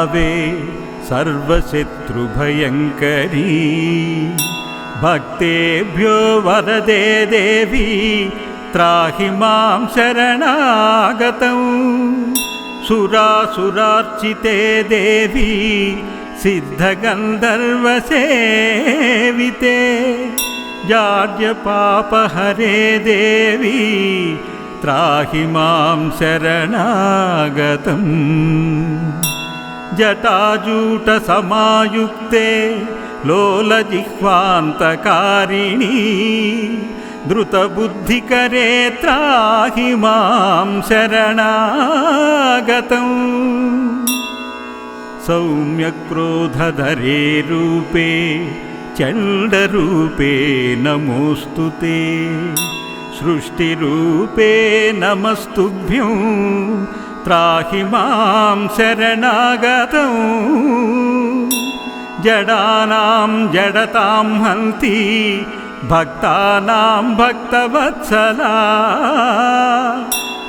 महारावे सर्वशत्रुभयङ्करी। भक्तेभ्यो वरदे देवी त्राहि मां शरणागतौ। सुरासुरार्चिते देवी सिद्धगन्धर्वसेविते। जाड्यपापहरे देवी त्राहि मां शरणागतम् जटाजूटसमायुक्ते लोलजिह्वान्तकारिणी द्रुतबुद्धिकरे त्राहि मां शरणागतम्। सौम्यक्रोधधरे रूपे चण्डरूपे नमोऽस्तु ते। सृष्टिरूपे नमस्तुभ्यं त्राहि मां शरणागतौ। जडानां जडतां हन्ति भक्तानां भक्तवत्सला।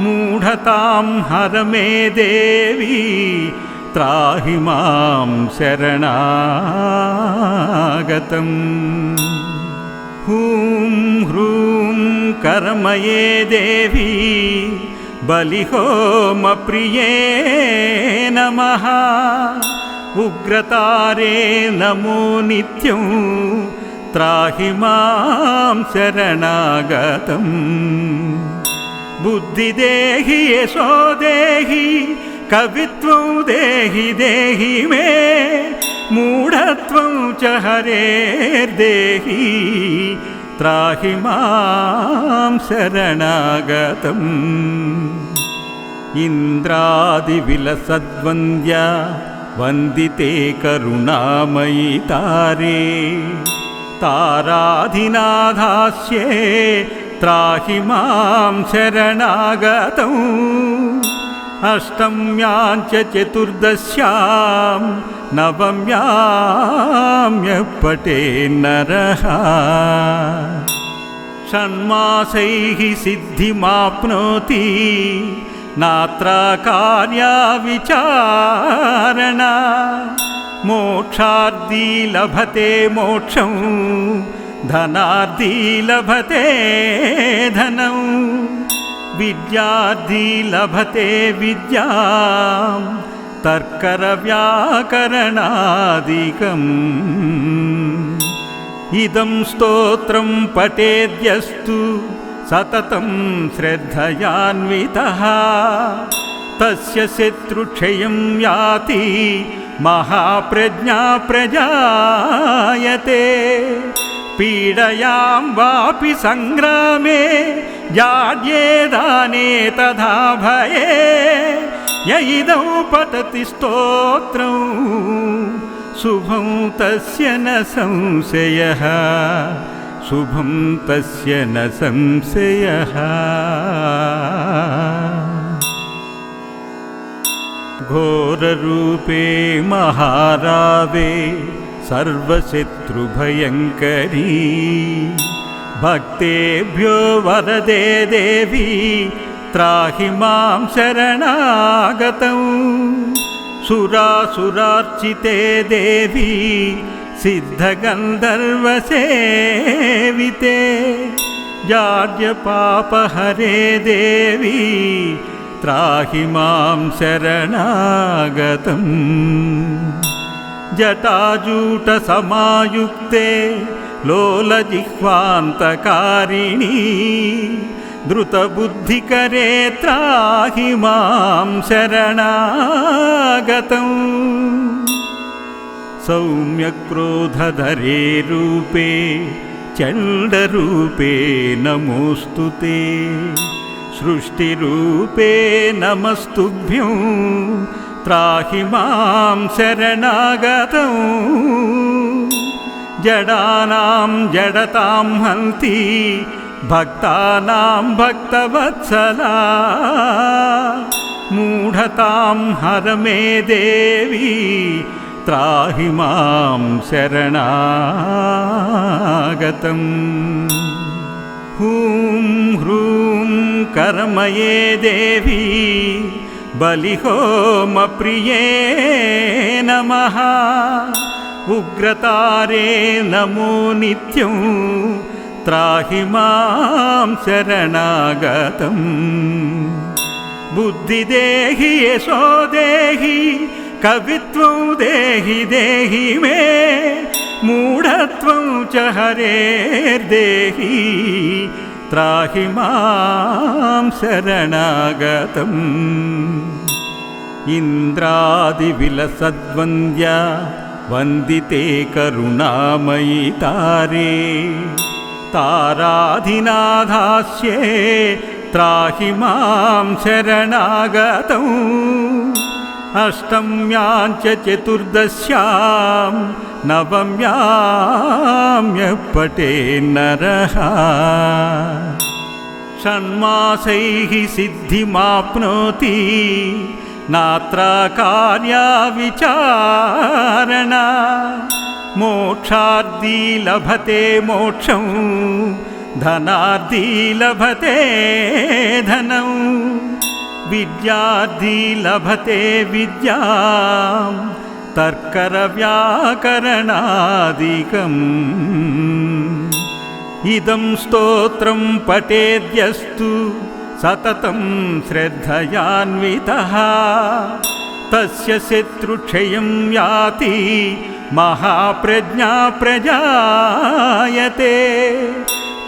मूढतां हर मे देवी त्राहि मां शरणागतम्। हूं ह्रूं कर्मये देवी बलिहोमप्रिये नमः। उग्रतारे नमो नित्यं त्राहि मां शरणागतम् बुद्धिदेहि यशो देहि कवित्वं देहि देहि मे मूढत्वं च हरेर्देहि त्राहि मां शरणागतम्। इन्द्रादिविलसद्वन्द्या वन्दिते करुणामयि तारे। ताराधिनाधास्ये त्राहि मां शरणागतौ अष्टम्यां चतुर्दश्यां नवम्यां यः पटे नरः षण्मासैः सिद्धिमाप्नोति नात्र कार्या विचारणा मोक्षार्दी लभते मोक्षं धनार्दी लभते धनम् विद्यार्थी लभते विद्यां तर्करव्याकरणादिकम्। इदं स्तोत्रं पठेद्यस्तु सततं श्रद्धयान्वितः। तस्य शत्रुक्षयं याति महाप्रज्ञा प्रजायते। पीडयां वापि सङ्ग्रामे जाड्येदाने तथा भये य इदौ पठति स्तोत्रं। शुभं तस्य न संशयः शुभं तस्य न संशयः। घोररूपे महारावे सर्वशत्रुभयङ्करी भक्तेभ्यो वरदे देवी त्राहि मां शरणागतौ। सुरासुरार्चिते देवी सिद्धगन्धर्वसेविते। जाड्यपापहरे देवी त्राहि मां शरणागतम्। जटाजूटसमायुक्ते लोलजिह्वान्तकारिणी द्रुतबुद्धिकरे त्राहि मां शरणागतम्। सौम्यक्रोधधरे रूपे चण्डरूपे नमोऽस्तु ते। सृष्टिरूपे नमस्तुभ्यं त्राहि मां शरणागतौ जडानां जडतां हन्ति भक्तानां भक्तवत्सला। मूढतां हर मे देवी त्राहि मां शरणागतम्। हूं ह्रूं कर्मये देवी बलिहोमप्रिये नमः उग्रतारे नमो नित्यं त्राहि मां शरणागतम्। बुद्धिदेहि यशो देहि कवित्वं देहि देहि मे मूढत्वं च हरेर्देहि त्राहि मां शरणागतम्। इन्द्रादिविलसद्वन्द्या वन्दिते करुणामयि तारे। ताराधिनाधास्ये त्राहि मां शरणागतम् अष्टम्यां च चतुर्दश्यां नवम्यां पटे नरः। षण्मासैः सिद्धिमाप्नोति नात्र कार्या विचारणा। मोक्षार्दी लभते मोक्षं धनार्दी लभते धनं। विद्यार्थी लभते विद्यां तर्करव्याकरणादिकम्। इदं स्तोत्रं पठेद्यस्तु सततं श्रद्धयान्वितः। तस्य शत्रुक्षयं याति महाप्रज्ञा प्रजायते।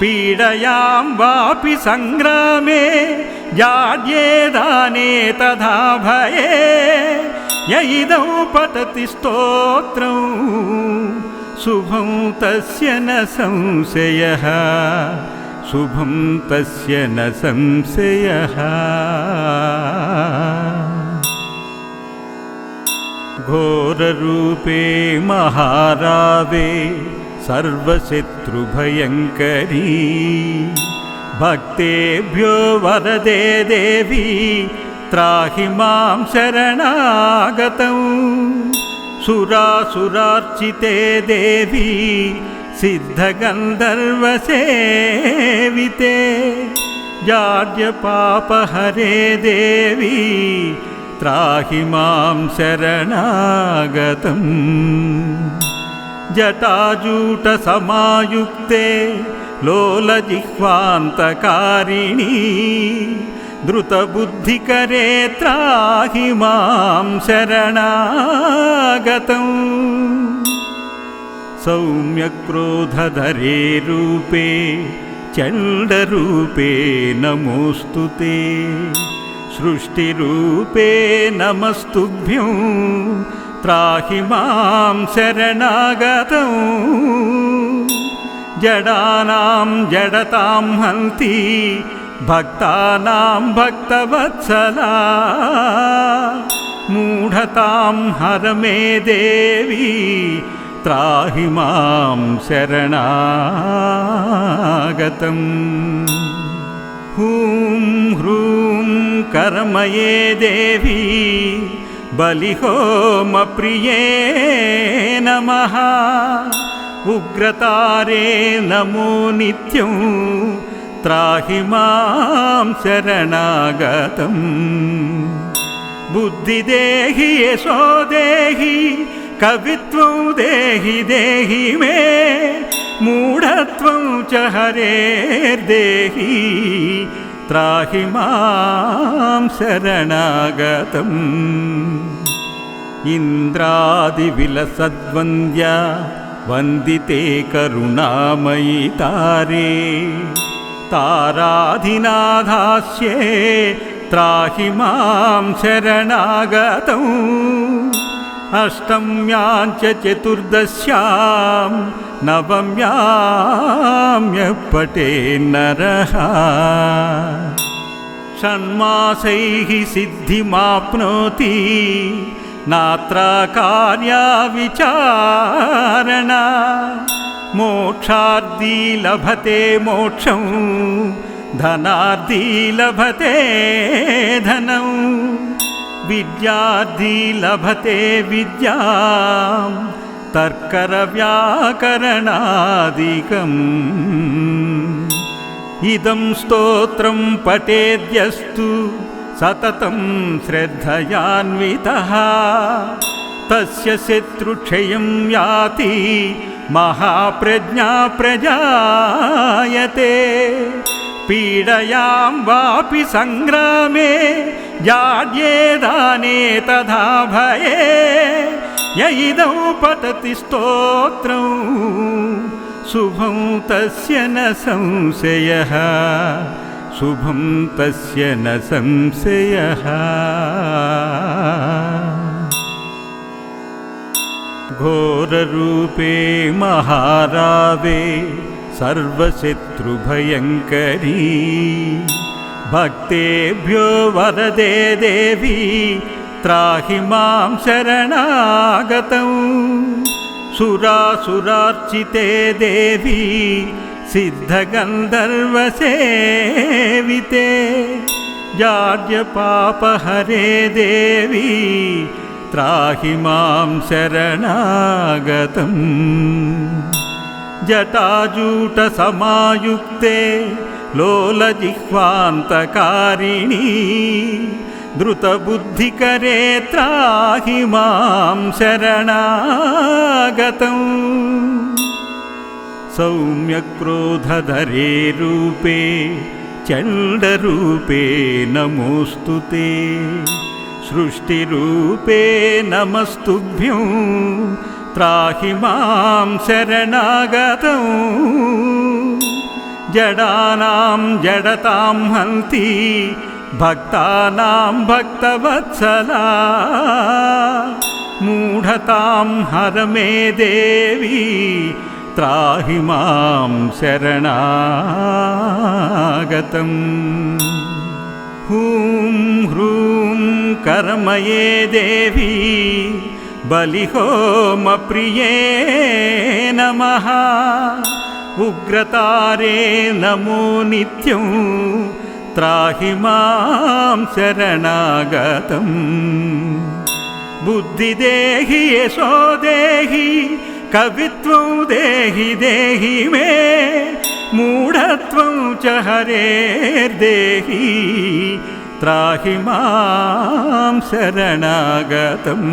पीडयां वापि सङ्ग्रामे जाड्ये दाने तथा भये। य इदौ पठति स्तोत्रं शुभं तस्य न संशयः शुभं तस्य न संशयः। घोररूपे महारावे सर्वशत्रुभयङ्करी। भक्तेभ्यो वरदे देवी त्राहि मां शरणागतम् सुरासुरार्चिते देवी सिद्धगन्धर्वसेविते। जाड्यपापहरे देवी त्राहि मां शरणागतम्। जटाजूटसमायुक्ते लोलजिह्वान्तकारिणी द्रुतबुद्धिकरे त्राहि मां शरणागतम् सौम्यक्रोधधरे रूपे चण्डरूपे नमोऽस्तु ते। सृष्टिरूपे नमस्तुभ्यं त्राहि मां शरणागतम् जडानां जडतां हन्ति भक्तानां भक्तवत्सला। मूढतां हर मे देवी त्राहि मां शरणागतम्। हूं ह्रूं कर्मये देवी बलिहोमप्रिये नमः। उग्रतारे नमो नित्यं त्राहि मां शरणागतम्। बुद्धिदेहि यशो देहि कवित्वं देहि देहि मे मूढत्वं च हरेर्देहि त्राहि मां शरणागतम्। इन्द्रादिविलसद्वन्द्या वन्दिते करुणामयि तारे ताराधिनाधास्ये त्राहि मां शरणागतम् अष्टम्यां चतुर्दश्यां नवम्यां पटे नरः षण्मासैः सिद्धिमाप्नोति नात्र कार्या विचारणा मोक्षार्दी लभते मोक्षं धनार्दी लभते धनं विद्यार्थी लभते विद्यां तर्करव्याकरणादिकम्। इदं स्तोत्रं पठेद्यस्तु सततं श्रद्धयान्वितः। तस्य शत्रुक्षयं याति महाप्रज्ञा प्रजायते पीडयां वापि सङ्ग्रामे जाड्येदाने तथा भये। य इदौ पतति स्तोत्रं शुभं तस्य न संशयः शुभं तस्य न संशयः। घोररूपे महारावे सर्वशत्रुभयङ्करी। भक्तेभ्यो वरदे देवी त्राहि मां शरणागतौ। सुरासुरार्चिते देवी सिद्धगन्धर्वसेविते। जाड्यपापहरे देवी त्राहि मां शरणागतम् जटाजूटसमायुक्ते लोलजिह्वान्तकारिणी द्रुतबुद्धिकरे त्राहि मां शरणागतम्। सौम्यक्रोधधरे रूपे चण्डरूपे नमोऽस्तु ते। सृष्टिरूपे नमस्तुभ्यं त्राहि मां शरणागतौ। जडानां जडतां हन्ति भक्तानां भक्तवत्सला। मूढतां हर मे देवी त्राहि मां शरणागतम्। हूं ह्रूं कर्मये देवी बलिहोमप्रिये नमः। उग्रतारे नमो नित्यं त्राहि मां शरणागतम्। बुद्धिदेहि यशो देहि कवित्वं देहि देहि मे मूढत्वं च हरेर्देहि त्राहि मां शरणागतम्।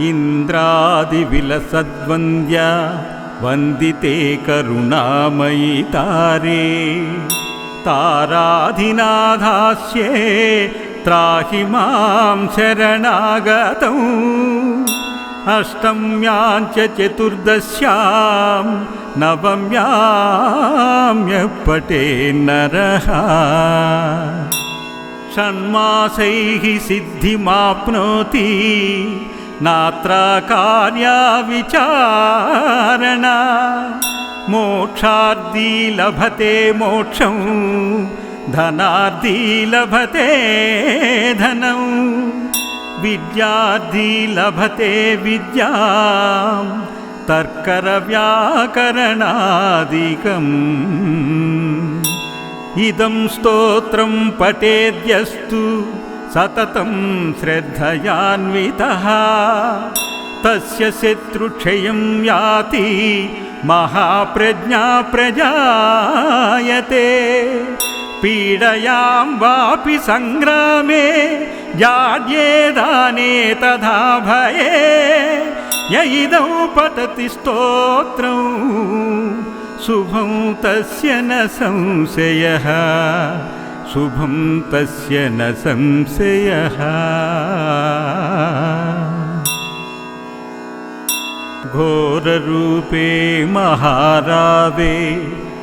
इन्द्रादिविलसद्वन्द्या वन्दिते करुणामयि तारे। ताराधिनाधास्ये त्राहि मां शरणागतम् अष्टम्यां च चतुर्दश्यां नवम्यां यः पटे नरः षण्मासैः सिद्धिमाप्नोति नात्र कार्या विचारणा मोक्षार्दी लभते मोक्षं धनार्दी लभते धनम् विद्यार्थी लभते विद्यां तर्करव्याकरणादिकम्। इदं स्तोत्रं पठेद्यस्तु सततं श्रद्धयान्वितः। तस्य शत्रुक्षयं याति महाप्रज्ञा प्रजायते पीडयां वापि सङ्ग्रामे जाड्येदाने तथा भये। य इदौ पतति स्तोत्रं शुभं तस्य न संशयः शुभं तस्य न संशयः। घोररूपे महारावे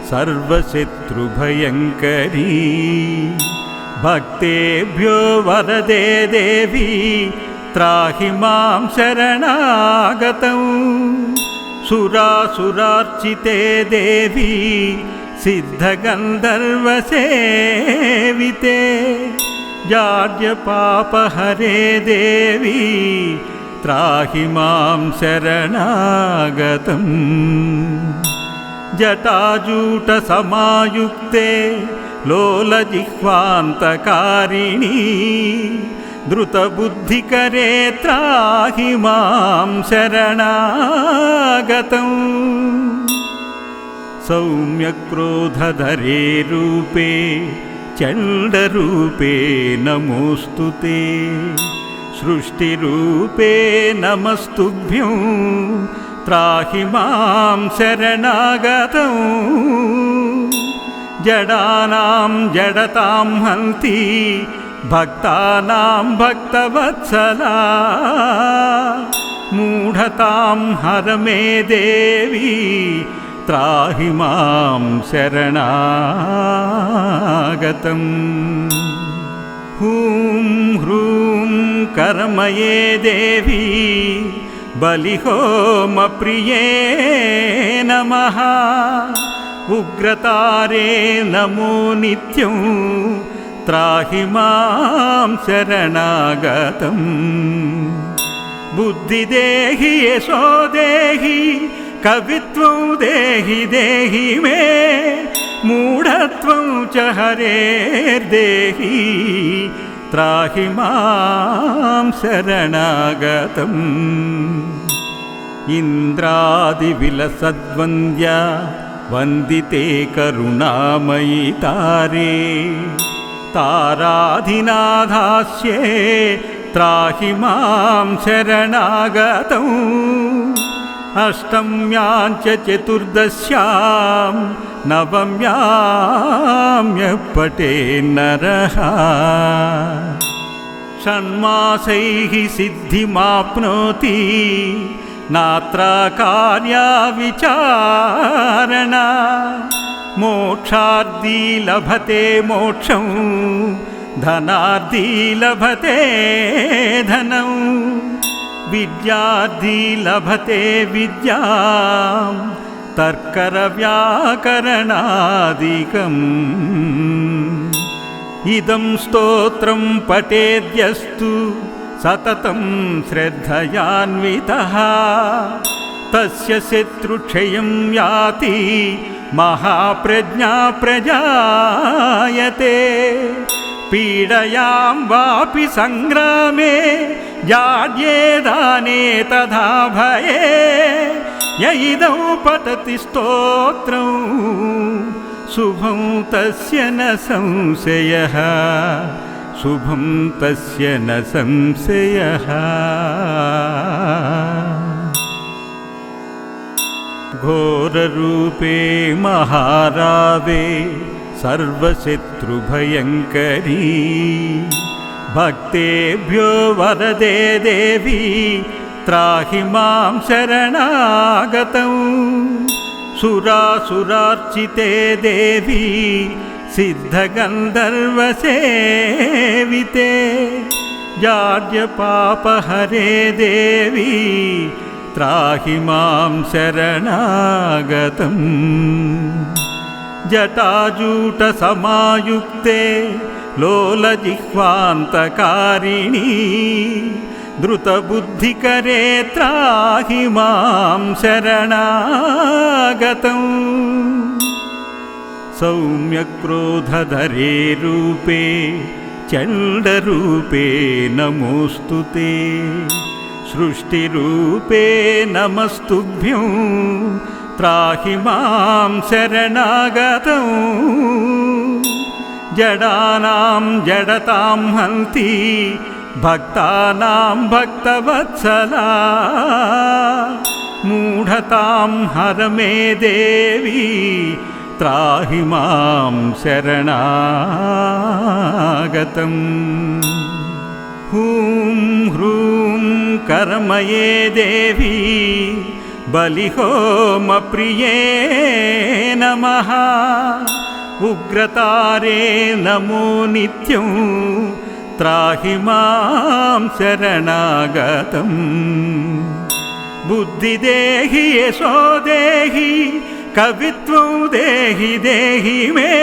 सर्वशत्रुभयङ्करी। भक्तेभ्यो वरदे देवी त्राहि मां शरणागतौ। सुरासुरार्चिते देवी सिद्धगन्धर्वसेविते। जाड्यपापहरे देवी त्राहि मां शरणागतम् जटाजूटसमायुक्ते लोलजिह्वान्तकारिणी द्रुतबुद्धिकरे त्राहि मां शरणागतम्। सौम्यक्रोधधरे रूपे चण्डरूपे नमोऽस्तु ते। सृष्टिरूपे नमस्तुभ्यं त्राहि मां शरणागतौ। जडानां जडतां हन्ति भक्तानां भक्तवत्सला। मूढतां हर मे देवी त्राहि मां शरणागतम्। हूं ह्रूं कर्मये देवी बलिहोमप्रिये नमः। उग्रतारे नमो नित्यं त्राहि मां शरणागतम्। बुद्धिदेहि यशो देहि कवित्वं देहि देहि मे मूढत्वं च हरेर्देहि त्राहि मां शरणागतम्। इन्द्रादिविलसद्वन्द्या वन्दिते करुणामयि तारे। ताराधिनाधास्ये त्राहि मां शरणागतौ अष्टम्यां च चतुर्दश्यां नवम्यां पटे नरः षण्मासैः सिद्धिमाप्नोति नात्र कार्या विचारणा। मोक्षार्दी लभते मोक्षं धनार्दी लभते धनं। विद्यार्दी लभते विद्यां तर्करव्याकरणादिकम्। इदं स्तोत्रं पठेद्यस्तु सततं श्रद्धयान्वितः। तस्य शत्रुक्षयं याति महाप्रज्ञा प्रजायते। पीडयां वापि सङ्ग्रामे जाड्ये दाने तथा भये य इदौ पठति स्तोत्रं शुभं तस्य न संशयः। शुभं तस्य न संशयः। घोररूपे महारावे सर्वशत्रुभयङ्करी। भक्तेभ्यो वरदे देवी त्राहि मां शरणागतौ। सुरासुरार्चिते देवी सिद्धगन्धर्वसेविते। जाड्यपापहरे देवी त्राहि मां शरणागतम्। जटाजूटसमायुक्ते लोलजिह्वान्तकारिणी द्रुतबुद्धिकरे त्राहि मां शरणागतम् सौम्यक्रोधधरे रूपे चण्डरूपे नमोऽस्तु ते सृष्टिरूपे नमस्तुभ्यं त्राहि मां शरणागतौ जडानां जडतां हन्ति भक्तानां भक्तवत्सला। मूढतां हर मे देवी त्राहि मां शरणागतम्। हूं ह्रूं कर्मये देवी बलिहोमप्रिये नमः। उग्रतारे नमो नित्यं त्राहि मां शरणागतम् बुद्धिदेहि यशो देहि कवित्वं देहि देहि मे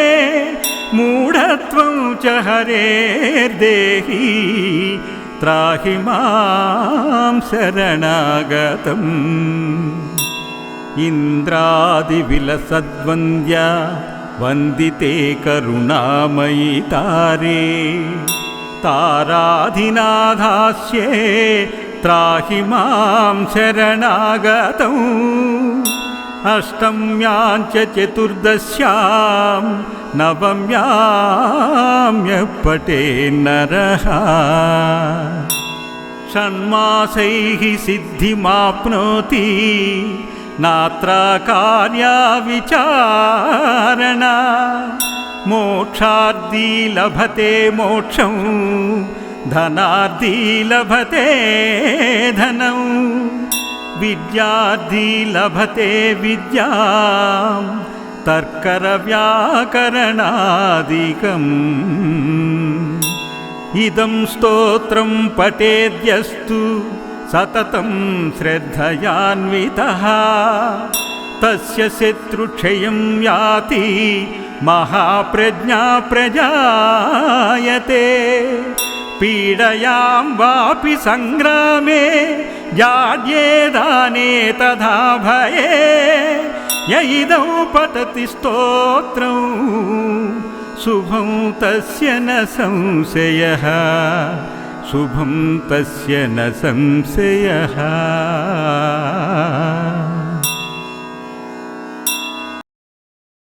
मूढत्वं च हरेर्देहि। त्राहि मां शरणागतम्। इन्द्रादिविलसद्वन्द्या वन्दिते करुणामयि तारे ताराधिनाधास्ये त्राहि मां शरणागतौ। अष्टम्यां च चतुर्दश्यां नवम्याम्यः पटेन्नरः षण्मासैः सिद्धिमाप्नोति नात्र कार्या विचारणा मोक्षार्दी लभते मोक्षं धनार्दी लभते धनं विद्यार्दी लभते विद्यां तर्करव्याकरणादिकम्। इदं स्तोत्रं पठेद्यस्तु सततं श्रद्धयान्वितः तस्य शत्रुक्षयं याति महाप्रज्ञा प्रजायते। पीडयां वापि सङ्ग्रामे जाड्येदाने तथा भये। य इदं पठति स्तोत्रम् शुभं तस्य न संशयः। शुभं तस्य न संशयः